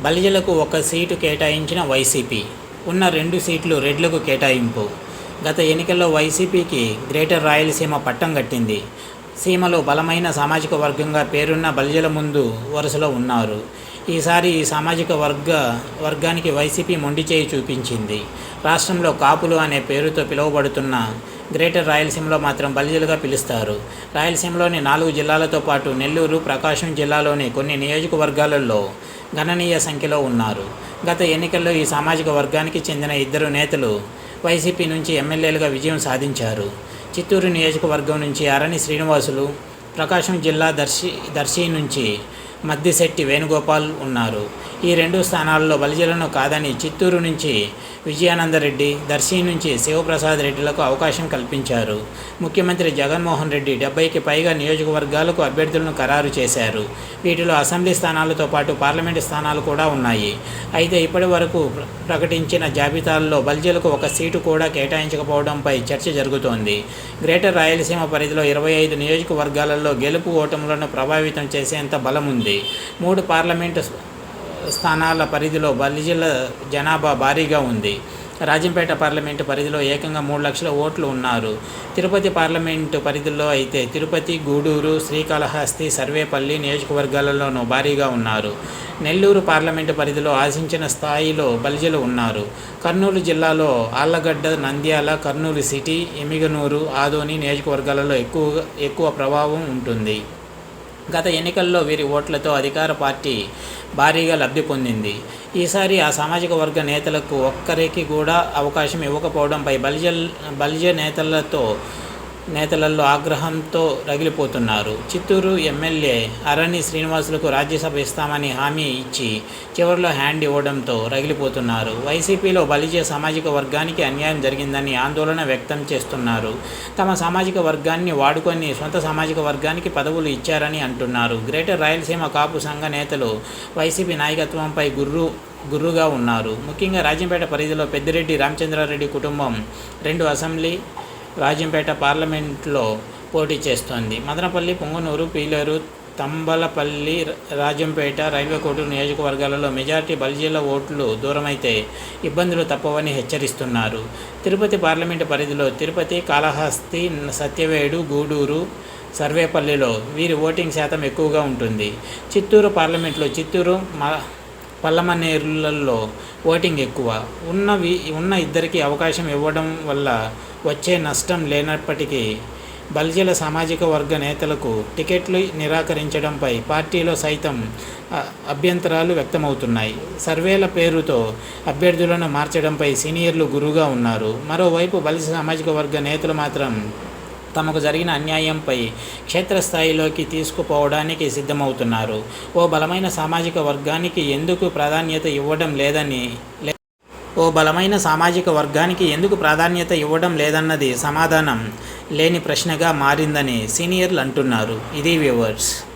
బలిజలకు ఒక సీటు కేటాయించిన వైసీపీ. ఉన్న రెండు సీట్లు రెడ్లకు కేటాయింపు. గత ఎన్నికల్లో వైసీపీకి గ్రేటర్ రాయలసీమ పట్టం కట్టింది. సీమలో బలమైన సామాజిక వర్గంగా పేరున్న బలిజల ముందు వరుసలో ఉన్నారు. ఈసారి ఈ సామాజిక వర్గ వర్గానికి వైసీపీ మొండి చేయి చూపించింది. రాష్ట్రంలో కాపులు అనే పేరుతో పిలువబడుతున్న గ్రేటర్ రాయలసీమలో మాత్రం బలిజలుగా పిలుస్తారు. రాయలసీమలోని నాలుగు జిల్లాలతో పాటు నెల్లూరు ప్రకాశం జిల్లాలోని కొన్ని నియోజకవర్గాలలో గణనీయ సంఖ్యలో ఉన్నారు. గత ఎన్నికల్లో ఈ సామాజిక వర్గానికి చెందిన ఇద్దరు నేతలు వైసీపీ నుంచి ఎమ్మెల్యేలుగా విజయం సాధించారు. చిత్తూరు నియోజకవర్గం నుంచి అరణి శ్రీనివాసులు ప్రకాశం జిల్లా దర్శి దర్శి నుంచి మద్దిశెట్టి వేణుగోపాల్ ఉన్నారు. ఈ రెండు స్థానాల్లో బలిజలను కాదని చిత్తూరు నుంచి విజయానందరెడ్డి దర్శి నుంచి శివప్రసాద్ రెడ్డిలకు అవకాశం కల్పించారు. ముఖ్యమంత్రి జగన్మోహన్ రెడ్డి డెబ్బైకి పైగా నియోజకవర్గాలకు అభ్యర్థులను ఖరారు చేశారు. వీటిలో అసెంబ్లీ స్థానాలతో పాటు పార్లమెంటు స్థానాలు కూడా ఉన్నాయి. అయితే ఇప్పటి వరకు ప్ర- ప్రకటించిన జాబితాల్లో బల్జీలకు ఒక సీటు కూడా కేటాయించకపోవడంపై చర్చ జరుగుతోంది. గ్రేటర్ రాయలసీమ పరిధిలో ఇరవై ఐదు నియోజకవర్గాలలో గెలుపు ఓటములను ప్రభావితం చేసేంత బలం ఉంది మూడు పార్లమెంటు స్థానాల పరిధిలో బలిజల జనాభా భారీగా ఉంది. రాజంపేట పార్లమెంటు పరిధిలో ఏకంగా మూడు లక్షల ఓట్లు ఉన్నారు. తిరుపతి పార్లమెంటు పరిధిలో అయితే తిరుపతి గూడూరు శ్రీకాళహస్తి సర్వేపల్లి నియోజకవర్గాలలోనూ భారీగా ఉన్నారు. నెల్లూరు పార్లమెంటు పరిధిలో ఆశించిన స్థాయిలో బలిజలు ఉన్నారు. కర్నూలు జిల్లాలో ఆళ్ళగడ్డ నంద్యాల కర్నూలు సిటీ ఎమిగనూరు ఆదోని నియోజకవర్గాలలో ఎక్కువగా ఎక్కువ ప్రభావం ఉంటుంది. గత ఎన్నికల్లో వీరి ఓట్లతో అధికార పార్టీ భారీగా లబ్ధి పొందింది. ఈసారి ఆ సామాజిక వర్గ నేతలకు ఒక్కరికి కూడా అవకాశం ఇవ్వకపోవడంపై బలిజ బలిజ నేతలతో నేతలలో ఆగ్రహంతో రగిలిపోతున్నారు. చిత్తూరు ఎమ్మెల్యే అరణి శ్రీనివాసులకు రాజ్యసభ ఇస్తామని హామీ ఇచ్చి చివరిలో హ్యాండ్ ఇవ్వడంతో రగిలిపోతున్నారు. వైసీపీలో బలిజ సామాజిక వర్గానికి అన్యాయం జరిగిందని ఆందోళన వ్యక్తం చేస్తున్నారు. తమ సామాజిక వర్గాన్ని వాడుకొని సొంత సామాజిక వర్గానికి పదవులు ఇచ్చారని అంటున్నారు. గ్రేటర్ రాయలసీమ కాపు సంఘ నేతలు వైసీపీ నాయకత్వంపై గుర్రు గుర్రుగా ఉన్నారు. ముఖ్యంగా రాజంపేట పరిధిలో పెద్దిరెడ్డి రామచంద్రారెడ్డి కుటుంబం రెండు అసెంబ్లీ రాజంపేట పార్లమెంట్లో పోటీ చేస్తోంది. మదనపల్లి పొంగనూరు పీలేరు తంబలపల్లి రాజంపేట రైల్వే కోర్టు నియోజకవర్గాలలో మెజార్టీ బల్జీల ఓట్లు దూరమైతే ఇబ్బందులు తప్పవని హెచ్చరిస్తున్నారు. తిరుపతి పార్లమెంటు పరిధిలో తిరుపతి కాళహస్తి సత్యవేడు గూడూరు సర్వేపల్లిలో వీరి ఓటింగ్ శాతం ఎక్కువగా ఉంటుంది. చిత్తూరు పార్లమెంట్లో చిత్తూరు మ పల్లమనేరులలో ఓటింగ్ ఎక్కువ. ఉన్నవి ఉన్న ఇద్దరికి అవకాశం ఇవ్వడం వల్ల వచ్చే నష్టం లేనప్పటికీ బల్జీల సామాజిక వర్గ నేతలకు టికెట్లు నిరాకరించడంపై పార్టీలో సైతం అభ్యంతరాలు వ్యక్తమవుతున్నాయి. సర్వేల పేరుతో అభ్యర్థులను మార్చడంపై సీనియర్లు గురుగా ఉన్నారు. మరోవైపు బలిజ సామాజిక వర్గ నేతలు మాత్రం తమకు జరిగిన అన్యాయంపై క్షేత్రస్థాయిలోకి తీసుకుపోవడానికి సిద్ధమవుతున్నారు. ఓ బలమైన సామాజిక వర్గానికి ఎందుకు ప్రాధాన్యత ఇవ్వడం లేదని లే- ఓ బలమైన సామాజిక వర్గానికి ఎందుకు ప్రాధాన్యత ఇవ్వడం లేదన్నది సమాధానం లేని ప్రశ్నగా మారిందని సీనియర్లు అంటున్నారు. ఇది వ్యూవర్స్.